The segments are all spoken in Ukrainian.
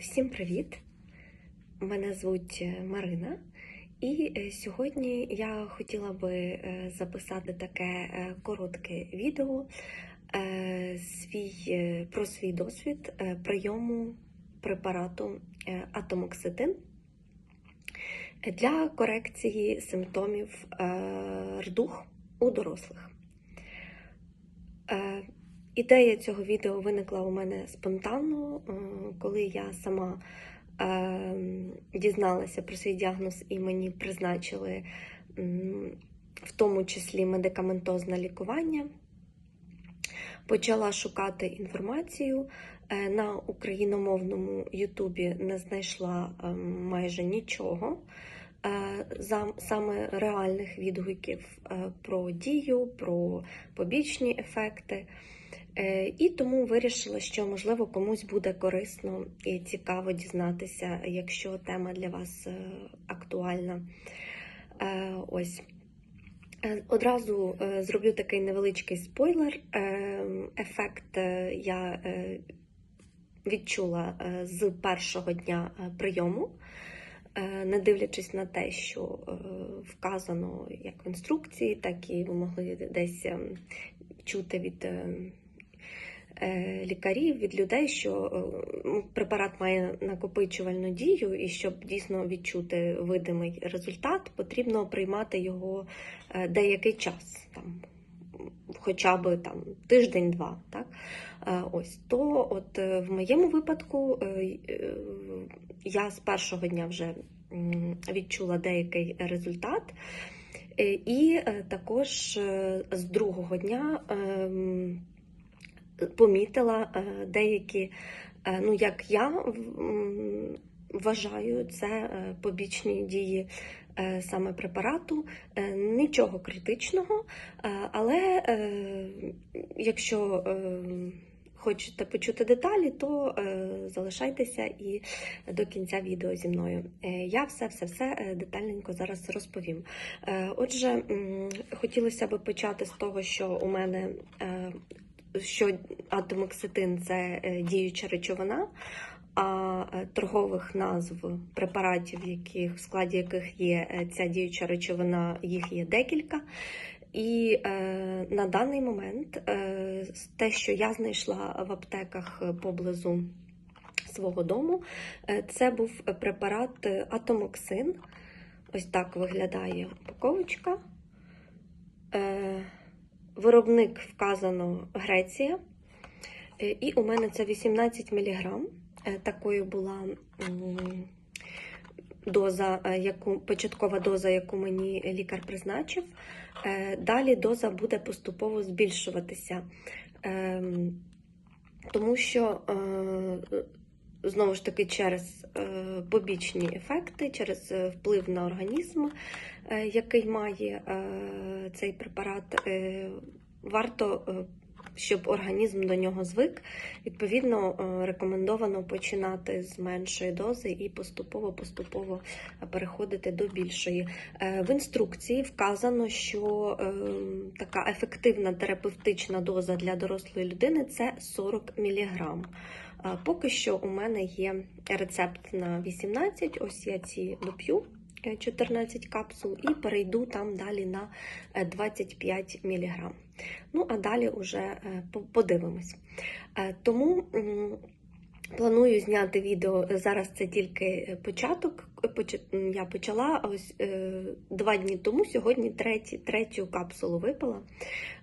Всім привіт! Мене звуть е, Марина, і е, сьогодні я хотіла би е, записати таке коротке відео свій, про свій досвід прийому препарату атомоксетин для корекції симптомів рдух у дорослих. Ідея цього відео виникла у мене спонтанно, е, коли я сама е, дізналася про свій діагноз і мені призначили в тому числі медикаментозне лікування. Почала шукати інформацію. Е, На україномовному Ютубі не знайшла е, майже нічого. Е, Саме реальних відгуків е, про дію, про побічні ефекти. Е, І тому вирішила, що можливо комусь буде корисно і цікаво дізнатися, якщо тема для вас актуальна. Ось. Одразу зроблю такий невеличкий спойлер. Ефект я відчула з першого дня прийому, не дивлячись на те, що е, вказано як в інструкції, так і ви могли десь ем, чути від е, е, лікарів, від людей, що е, препарат має накопичувальну дію, і щоб дійсно відчути видимий результат, потрібно приймати його е, деякий час, там, хоча б там тиждень-два. Так? Е, Ось то, от е, в моєму випадку, е, я з першого дня вже відчула деякий результат. І також з другого дня ем, помітила деякі, ну як я вважаю, це побічні дії саме препарату. Е, Нічого критичного, е, але е, якщо е, хочете почути деталі, то е, залишайтеся і до кінця відео зі мною. Е, Я все-все-все детальненько зараз розповім. Е, Отже, хотілося б почати з того, що у мене е, що атомоксетин це е, діюча речовина, е, торгових назв препаратів, яких, в складі яких є е, ця діюча речовина, їх є декілька. І е, на даний момент е, те, що я знайшла в аптеках поблизу свого дому, е, це був препарат е, атомоксин. Ось так виглядає упаковочка. Е, Виробник вказано Греція. І у мене це 18 мг. Такою була доза, е, яку, початкова доза, яку мені лікар призначив. Е, Далі доза буде поступово збільшуватися. Ем, Тому що е, знову ж таки через е, побічні ефекти, через е, вплив на організм, е, який має е, цей препарат, е, варто, е, щоб організм до нього звик. Відповідно, е, рекомендовано починати з меншої дози і поступово-поступово переходити до більшої. Е, В інструкції вказано, що е, така ефективна терапевтична доза для дорослої людини це 40 мг. Поки що у мене є рецепт на 18, ось я ці доп'ю. е, 14 капсул і перейду там далі на е, 25 мг. Ну, а далі вже е, подивимось. Е, Тому планую зняти відео. Зараз це тільки е, початок. Е, Я почала ось е, два дні тому, сьогодні треті, третю капсулу випила.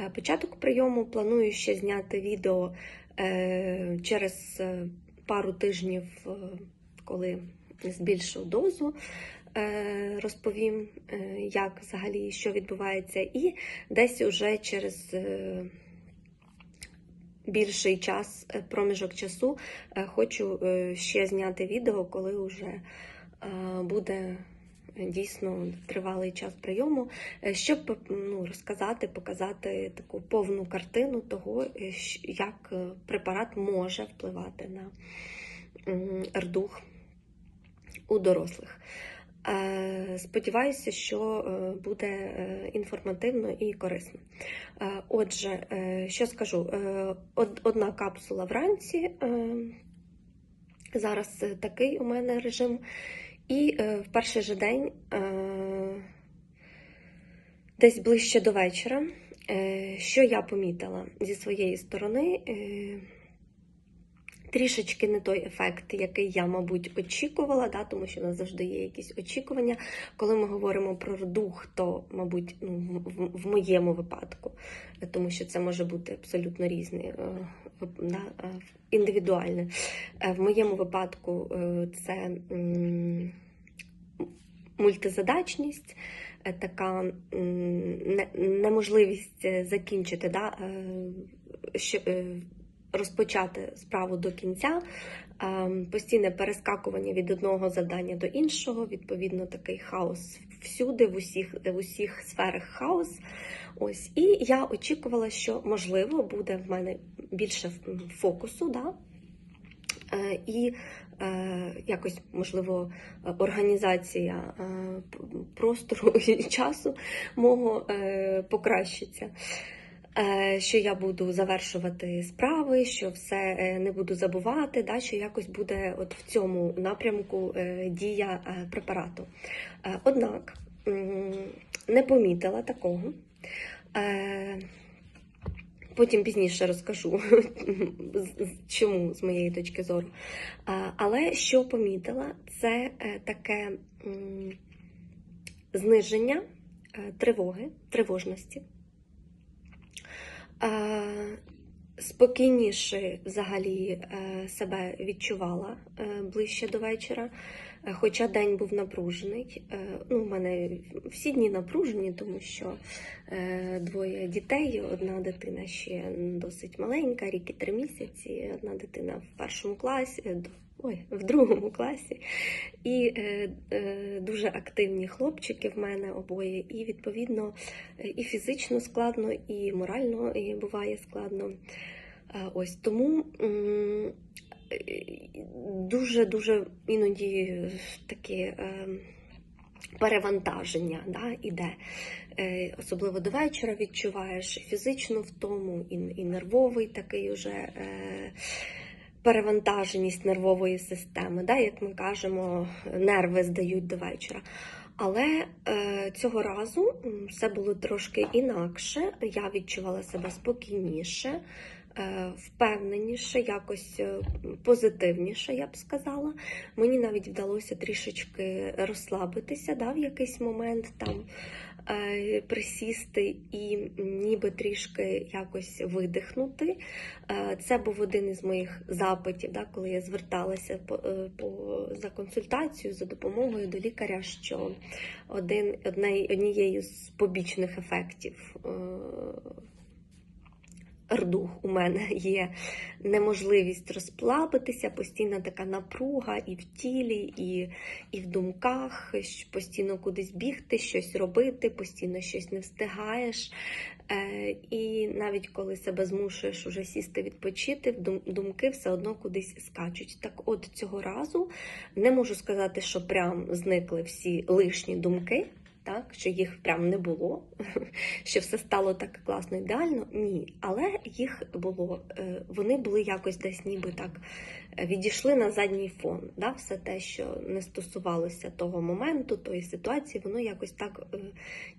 Е, Початок прийому планую ще зняти відео е, через е, пару тижнів, е, коли збільшу дозу. Е, Розповім, е, як взагалі що відбувається, і десь уже через е, більший час, проміжок часу, хочу ще зняти відео, коли вже буде дійсно тривалий час прийому, щоб ну, розказати, показати таку повну картину того, як препарат може впливати на рдух у дорослих. Е, Сподіваюся, що е, буде е, інформативно і корисно. Отже, що скажу? Одна капсула вранці, Зараз такий у мене режим. І в перший же день, десь ближче до вечора, що я помітила зі своєї сторони, трішечки не той ефект, який я, мабуть, очікувала, да, тому що у нас завжди є якісь очікування. Коли ми говоримо про дух, то, мабуть, ну, в, моєму випадку, тому що це може бути абсолютно різне, е, да, е, індивідуальне. Е, В моєму випадку це мультизадачність, така неможливість закінчити, да, розпочати справу до кінця, е, постійне перескакування від одного завдання до іншого, відповідно, такий хаос всюди, в усіх, в усіх сферах хаос. Ось, і я очікувала, що можливо буде в мене більше фокусу, да? Е, і е, якось, можливо, організація е, простору і часу мого покращиться. Е, Що я буду завершувати справи, що все е, не буду забувати, да, що якось буде от в цьому напрямку е, дія препарату. Однак не помітила такого. Потім пізніше розкажу, чому з моєї точки зору. Але що помітила, це таке зниження тривоги, тривожності. Спокійніше взагалі е, себе відчувала е, ближче до вечора. Е, Хоча день був напружений. Ну, у мене всі дні напружені, тому що двоє дітей, одна дитина ще досить маленька, рік і три місяці, одна дитина в першому класі, ой, в другому класі. І е, е, дуже активні хлопчики в мене обоє, і відповідно е, і фізично складно, і морально і буває складно. Е, Ось тому м, дуже дуже іноді таке е, перевантаження да, іде. Особливо до вечора відчуваєш фізичну втому, і, і нервовий такий уже. Перевантаженість нервової системи, да, як ми кажемо, нерви здають до вечора. Але е, цього разу все було трошки інакше. Я відчувала себе спокійніше, е, впевненіше, якось е, позитивніше, я б сказала. Мені навіть вдалося трішечки розслабитися да, в якийсь момент там. Е, Присісти і ніби трішки якось видихнути. Е, Це був один із моїх запитів, да, коли я зверталася по, е, по, за консультацією, за допомогою до лікаря, що один, однією з побічних ефектів рдух у мене є неможливість розплавитися, постійна така напруга і в тілі, і, і в думках, постійно кудись бігти, щось робити, постійно щось не встигаєш. Е, І навіть коли себе змушуєш уже сісти відпочити, дум- думки все одно кудись скачуть. Так от цього разу не можу сказати, що прям зникли всі лишні думки. Так, що їх прям не було, що все стало так класно ідеально. Ні, але їх було. е, Вони були якось десь ніби так е, відійшли на задній фон. Да? Все те, що не стосувалося того моменту, тої ситуації, воно якось так е,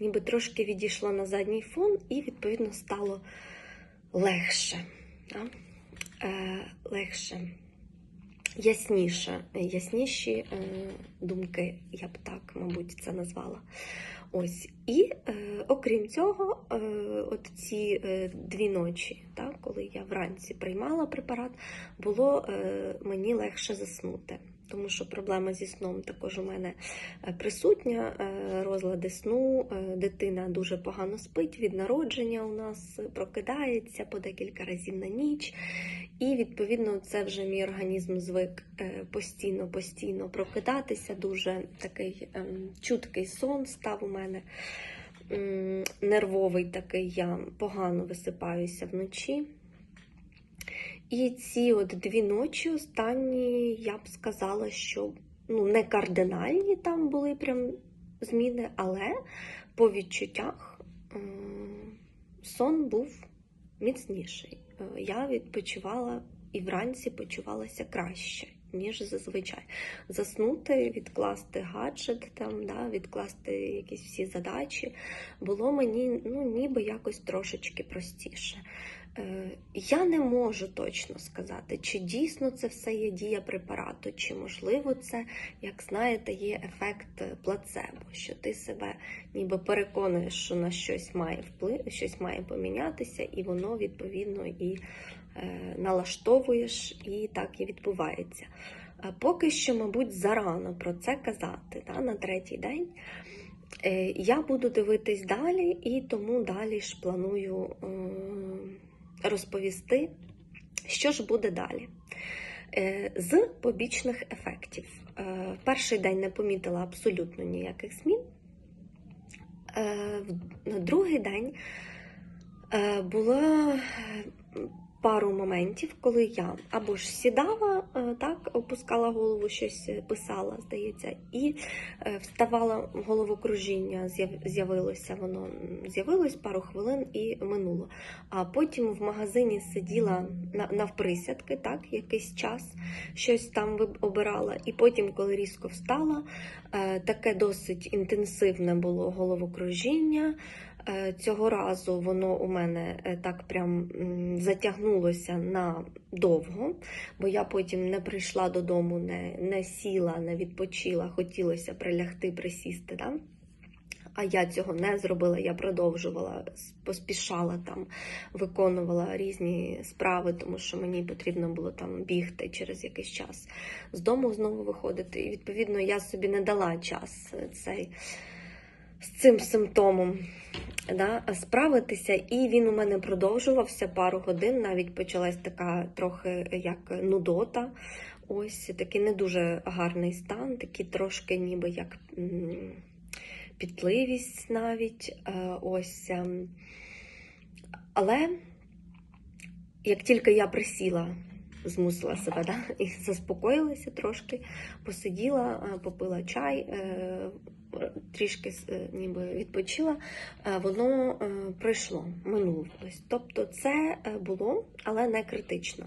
ніби трошки відійшло на задній фон, і відповідно стало легше. Да? Легше. Ясніше, ясніші е, думки, я б так, мабуть, це назвала. Ось. І е, окрім цього, е, от ці е, дві ночі, так, коли я вранці приймала препарат, було е, мені легше заснути. Тому що проблема зі сном також у мене е, присутня, е, розлади сну, е, дитина дуже погано спить, від народження у нас прокидається по декілька разів на ніч. І відповідно це вже мій організм звик постійно, постійно прокидатися. Дуже такий ем, чуткий сон став у мене. Нервовий такий, я погано висипаюся вночі. І ці от дві ночі останні, я б сказала, що ну, не кардинальні там були прям зміни, але по відчуттях сон був міцніший. Я відпочивала і вранці почувалася краще, ніж зазвичай. Заснути, відкласти гаджет, там, да, відкласти якісь всі задачі, було мені ну, ніби якось трошечки простіше. Е, Я не можу точно сказати, чи дійсно це все є дія препарату, чи можливо це, як знаєте, є ефект плацебо, що ти себе ніби переконуєш, що на щось має вплив, щось має помінятися, і воно відповідно і е, налаштовуєш, і так і відбувається. Поки що, мабуть, зарано про це казати да, на третій день. Е, Я буду дивитись далі, і тому далі ж планую розповісти, що ж буде далі. Е, З побічних ефектів. Е, Перший день не помітила абсолютно ніяких змін. Е, На другий день було пару моментів, коли я або ж сідала, так, опускала голову, щось писала, здається, і е, вставала головокружіння, з'явилося воно з'явилось пару хвилин і минуло. А потім в магазині сиділа навприсядки, так, якийсь час, щось там обирала. І потім, коли різко встала, е, таке досить інтенсивне було головокружіння. Е, Цього разу воно у мене е, так прям затягнулося на довго, бо я потім не прийшла додому, не, не сіла, не відпочила, хотілося прилягти, присісти. Да? А я цього не зробила, я продовжувала, поспішала там, виконувала різні справи, тому що мені потрібно було там бігти через якийсь час з дому знову виходити. І відповідно я собі не дала час е, цей з цим симптомом да, справитися, і він у мене продовжувався пару годин. Навіть почалась така трохи як нудота. Ось такий не дуже гарний стан, такий трошки ніби як пітливість навіть. Е, Ось. ем. Але як тільки я присіла, змусила себе да, і заспокоїлася трошки, посиділа, е, попила чай, е, трішки е, ніби відпочила, е, воно е, пройшло, минулось. Тобто це було, але не критично.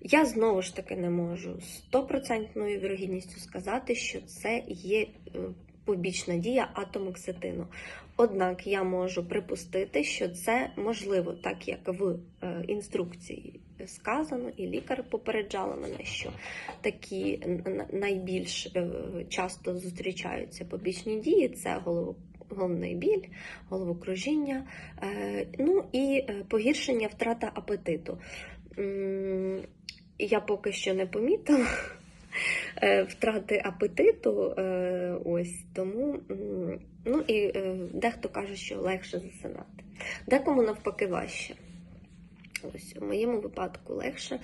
Я знову ж таки не можу стопроцентною вірогідністю сказати, що це є побічна дія атомоксетину. Однак я можу припустити, що це можливо, так як в інструкції сказано, і лікар попереджала мене, що такі найбільш е, часто зустрічаються побічні дії це. Головний біль, головокружіння, е, ну і е, погіршення втрата апетиту. Я поки що не помітила втрати апетиту, ось тому. Ну і дехто каже, що легше засинати. Декому навпаки важче. Ось у моєму випадку легше.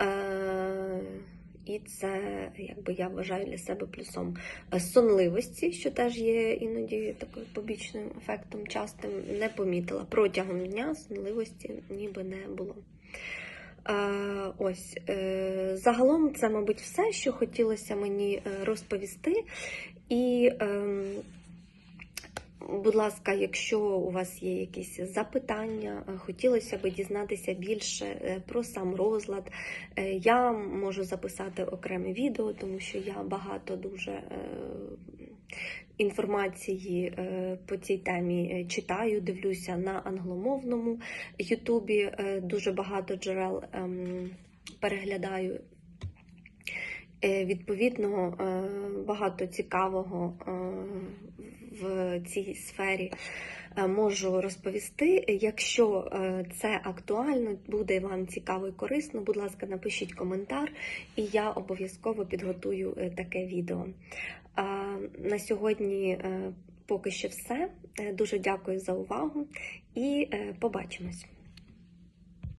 Е, і це, якби я вважаю для себе плюсом сонливості, що теж є іноді таким побічним ефектом частим, не помітила. Протягом дня сонливості ніби не було. Е, ось е, загалом це, мабуть, все, що хотілося мені е, розповісти. І, ем, будь ласка, якщо у вас є якісь запитання, е, хотілося б дізнатися більше е, про сам розлад, е, я можу записати окреме відео, тому що я багато дуже. Інформації по цій темі читаю, дивлюся на англомовному Ютубі. Дуже багато джерел ем, переглядаю. Е, Відповідно, е, багато цікавого е, в цій сфері можу розповісти. Якщо це актуально, буде вам цікаво і корисно, будь ласка, напишіть коментар, і я обов'язково підготую таке відео. На сьогодні поки що все. Дуже дякую за увагу і побачимось.